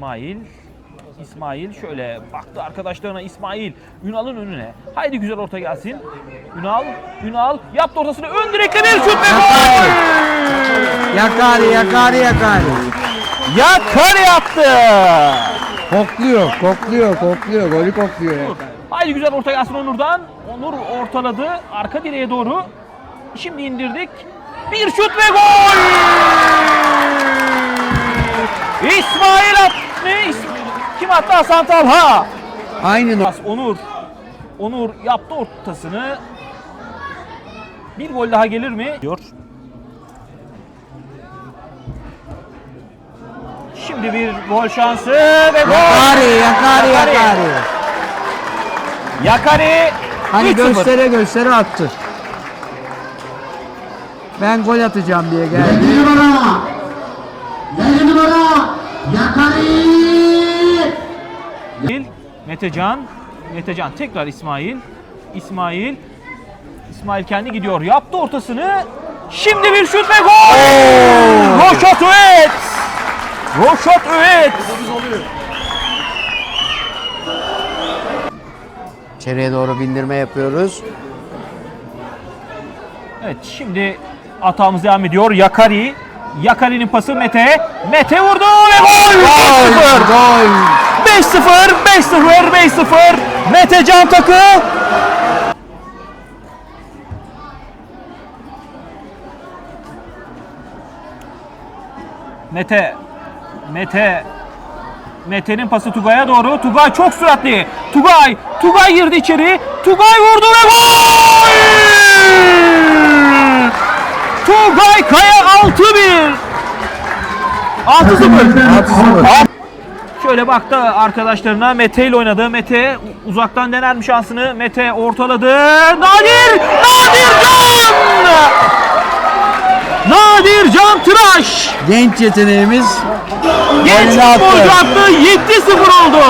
İsmail. İsmail şöyle baktı arkadaşlarına İsmail Ünal'ın önüne. Haydi güzel orta gelsin. Ünal, Ünal yaptı ortasını ön direkte bir şut ve gol! Yakari, yakari, yakari. Yakar yaptı. Kokluyor, kokluyor, kokluyor. Golü kokluyor yakari. Haydi güzel orta gelsin Onur'dan. Onur ortaladı arka direğe doğru. Şimdi indirdik. Bir şut ve gol! Attı? Hasan Talha. Aynı Pas Onur. Onur yaptı ortasını. Bir gol daha gelir mi? Diyor. Şimdi bir gol şansı ve gol. Yakari, yakari, Yakari. yakari. Yakari. Hani 3-0. göstere göstere attı. Ben gol atacağım diye geldi. Metecan, Metecan tekrar İsmail, İsmail, İsmail kendi gidiyor, yaptı ortasını. Şimdi bir şut ve gol! Roşat Öğet! Roşat Öğet! İçeriye doğru bindirme yapıyoruz. Evet şimdi atağımız devam ediyor. Yakari, Yakari'nin pası Mete. Mete vurdu ve gol! 5-0! Gol. 5-0, 5-0, 5-0. Mete Can Takı. Mete, Mete, Mete'nin pası Tugay'a doğru. Tugay çok süratli. Tugay, Tugay girdi içeri. Tugay vurdu ve gol! Tugay Kaya 6-1. 6-0. 6-0. Şöyle baktı arkadaşlarına Mete ile oynadı. Mete uzaktan dener mi şansını? Mete ortaladı. Nadir! Nadir Can! Nadir Can Tıraş! Genç yeteneğimiz Genç futbolcu attı. 7-0 oldu.